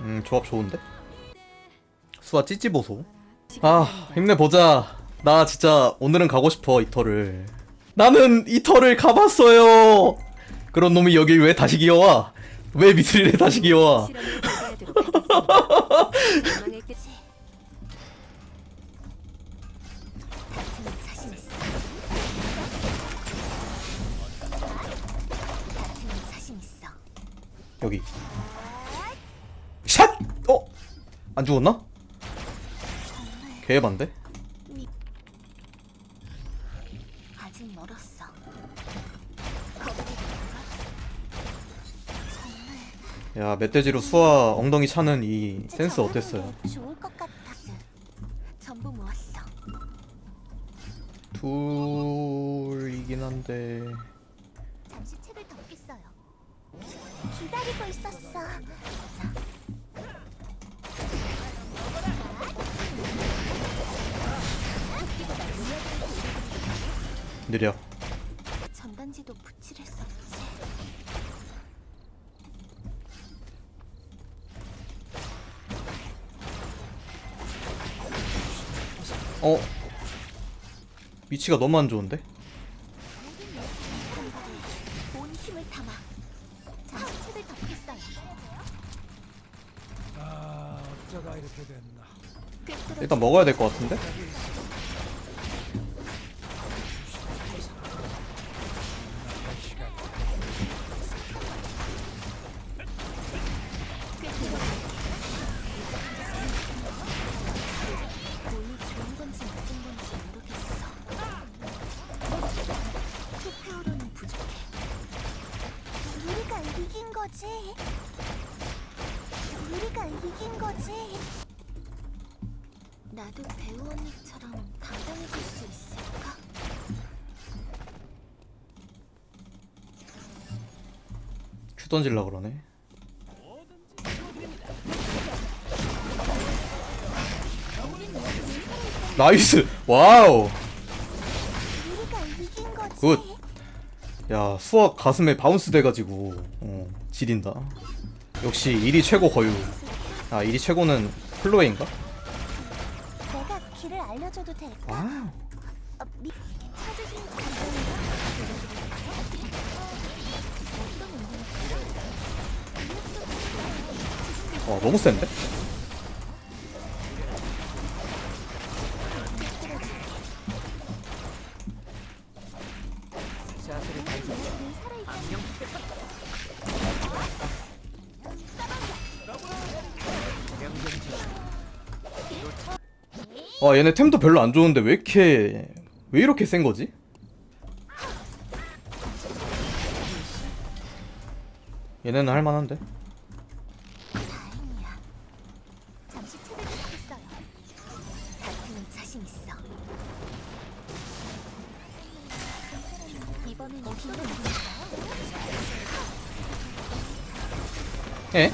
음 조합 좋은데? 수아 찌찌보소. 아 힘내보자. 나 진짜 오늘은 가고 싶어 이 털을 나는 이 털을 가봤어요. 그런 놈이 여기 왜 다시 기어와? 왜 미스릴에 다시 기어와. 여기 샷! 어? 안 죽었나? 개반데? 아직 멀었어. 야 멧돼지로 수아 엉덩이 차는 이 센스 어땠어요? 좋을 것 같았어. 전부 모았어. 둘이긴 한데 잠시 책을 덮겠어요. 기다리고 있었어. 느려 전단지도 붙이랬었지. 어? 위치가 너무 안 좋은데? 온 힘을 담아. 잠시 책을 덮겠어요. 아 어쩌다 이렇게 됐나 꿰뚫어 일단 먹어야 될 것 같은데? 던질라 그러네 나이스 와우. 굿. 야 수학 가슴에 바운스 돼가지고 어 지린다 역시 1위 최고 거유 아 1위 최고는 될까? 와우 와 너무 센데? 와 얘네 템도 별로 안 좋은데 왜 이렇게 왜 이렇게 센 거지? 얘네는 할만한데? 미안.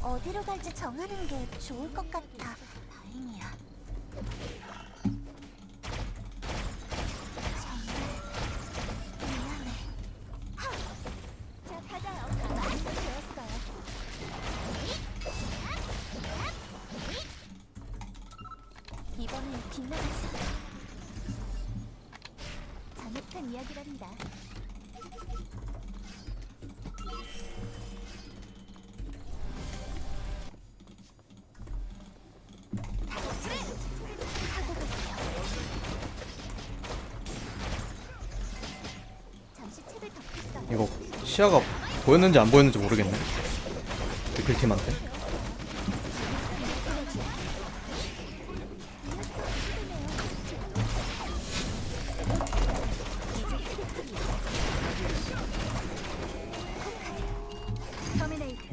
어디로 갈지 정하는 게 좋을 것 잔혹한 이야기랍니다. 이거 시야가 보였는지 안 보였는지 모르겠네. 데클팀한테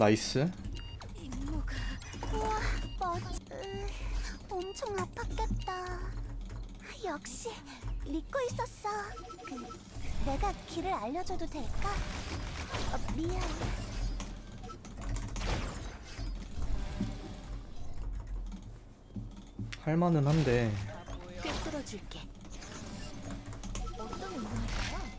나이스 임무가 우와 멋 으, 엄청 아팠겠다 역시 믿고 있었어 그 내가 길을 알려줘도 될까? 어, 미안. 할만은 한데 꿰뚫어줄게. 어떤 의미일까요?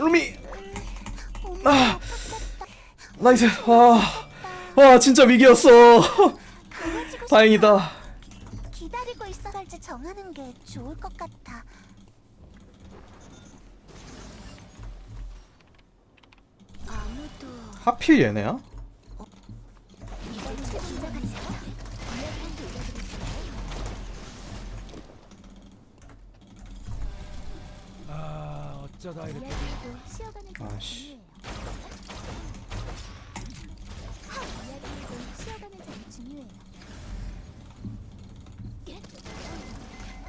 루미 아. 나이스 와, 와 진짜 위기였어. 다행이다 기다리고 있어 할지 정하는 게 좋을 것 같아. 아무도 하필 얘네야? 이걸로 긴장하지 않아. 이야기 한 들려드릴까요? 아 어쩌다 이렇게. 이야기도 쉬어가는 게 아씨. 중요해요. 이야기도 쉬어가는 점이 중요해요.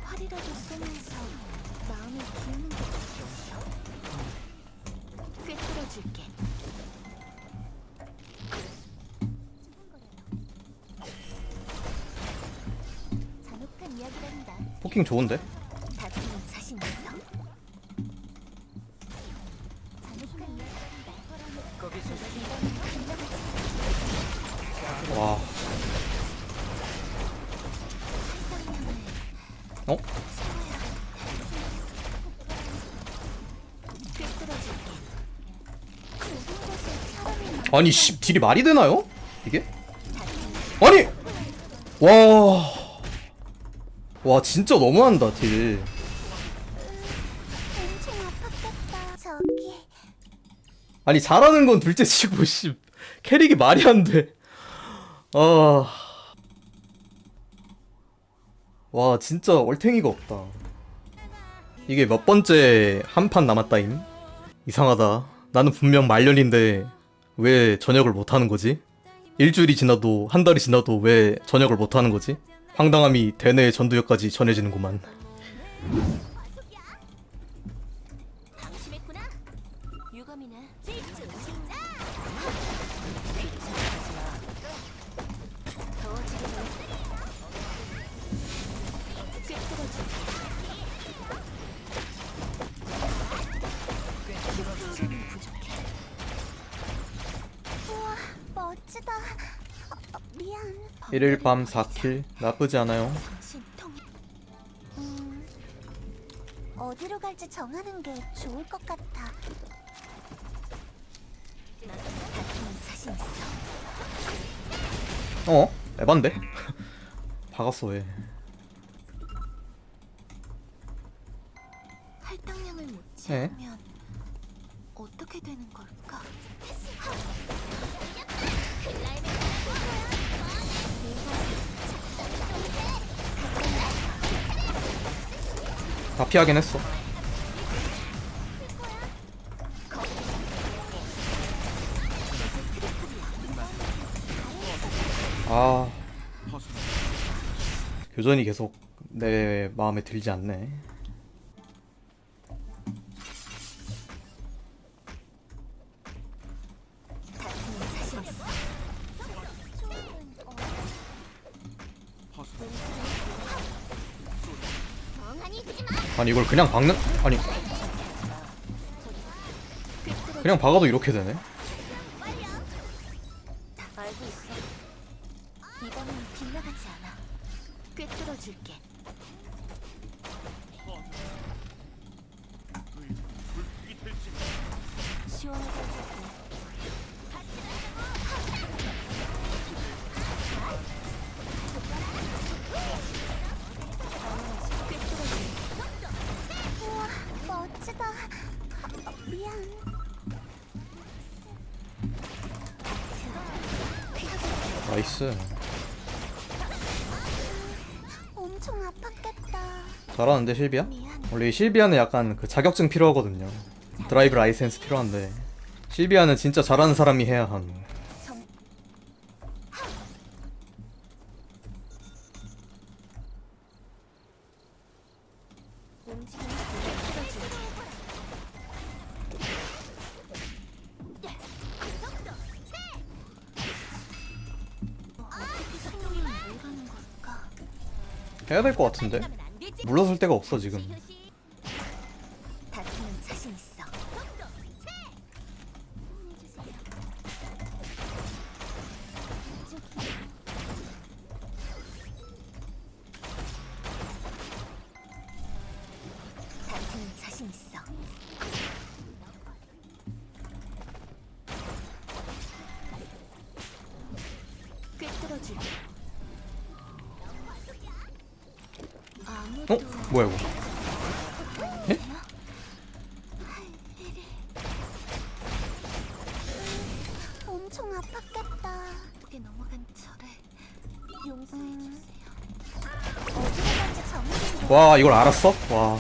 활이라도 쏘면서 마음을 비우는 게 좋겠어. 꿰뚫어줄게. 잔혹한 이야기란다. 포킹 좋은데? 아니 씨 딜이 말이 되나요? 이게? 아니! 와... 와 진짜 너무한다 딜 아니 잘하는 건 둘째 치고 씨 캐릭이 말이 안 돼 아... 와 진짜 얼탱이가 없다 이게 몇 번째 한 판 남았다임? 이상하다 나는 분명 말년인데 왜 저녁을 못하는 거지? 일주일이 지나도 한 달이 지나도 왜 저녁을 못하는 거지? 황당함이 대뇌 전두엽까지 전해지는구만 멋지다. 어, 어, 미안. 일일 밤 4킬 나쁘지 않아요. 음, 어디로 갈지 정하는 게 좋을 것 같아. 다투는 자신 있어. 어? 에반데? 박았어 왜 할당량을 못 네. 채우면 어떻게 되는 걸까? 다 피하긴 했어. 아. 교전이 계속 내 마음에 들지 않네 아니 이걸 그냥 박는 아니. 그냥 박아도 이렇게 되네. 나이스 엄청 아팠겠다. 잘하는데 실비아? 미안. 원래 이 실비아는 약간 그 자격증 필요하거든요 드라이브 라이센스 필요한데 실비아는 진짜 잘하는 사람이 해야 함 해야 될 것 같은데? 물러설 데가 없어 지금 어? 뭐야 이거 엄청 아팠겠다. 그게 넘어간 저를 용서해 주세요. 어디로 갈지 정해진 게와 이걸 알았어? 와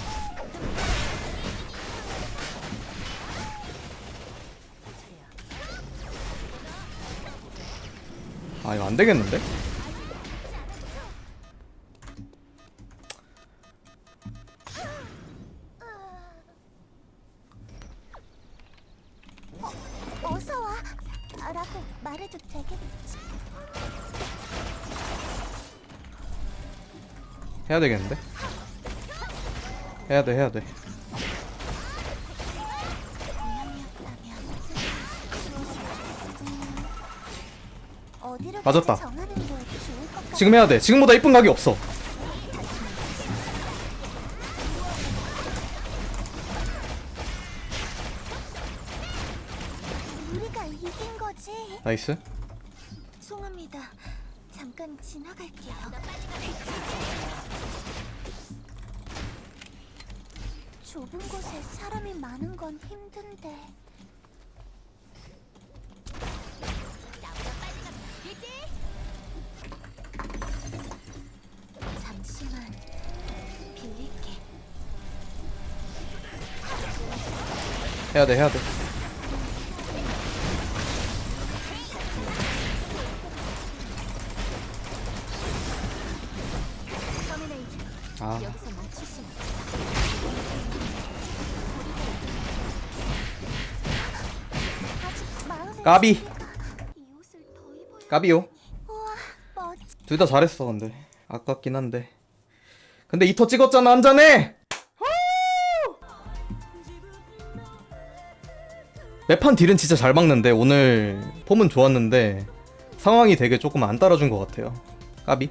아 이거 안 되겠는데? 라고 말해도 되겠지. 해야 되겠는데? 해야 돼 해야 돼 어디로 맞았다. 갈지 정하는 게 좋을 것 같아. 지금 해야 돼 지금보다 이쁜 각이 없어 우리가 이긴 거지. 나이스 송합니다. 잠깐 지나갈게요. 좁은 곳에 사람이 많은 건 힘든데. 잠시만 빌릴게. 해야 돼 해야 돼 까비. 까비요. 둘 다 잘했어 근데. 아깝긴 한데. 근데 이터 찍었잖아 한 잔에! 매판 딜은 진짜 잘 막는데 오늘 폼은 좋았는데 상황이 되게 조금 안 따라준 것 같아요. 까비.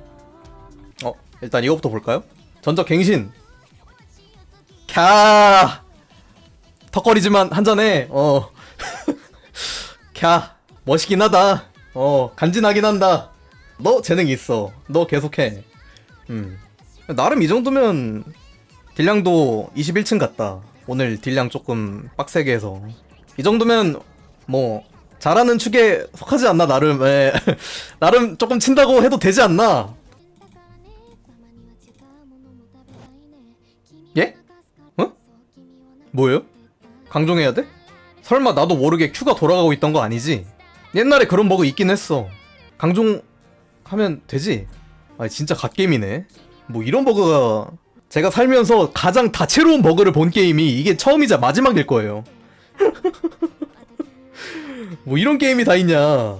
어 일단 이거부터 볼까요? 전적 갱신. 캬! 턱거리지만 한 잔에 어 캬 멋있긴 하다 어 간지나긴 한다 너 재능 있어. 너 계속해. 음. 나름 이 정도면 딜량도 21층 같다. 오늘 딜량 조금 빡세게 해서. 이 정도면 뭐 잘하는 축에 속하지 않나 나름. 예. 나름 조금 친다고 해도 되지 않나? 예? 어? 뭐예요? 강종해야 돼? 설마 나도 모르게 큐가 돌아가고 있던 거 아니지? 옛날에 그런 버그 있긴 했어. 강종 하면 되지? 아 진짜 갓게임이네. 뭐 이런 버그가 제가 살면서 가장 다채로운 버그를 본 게임이 이게 처음이자 마지막일 거예요. 뭐 이런 게임이 다 있냐.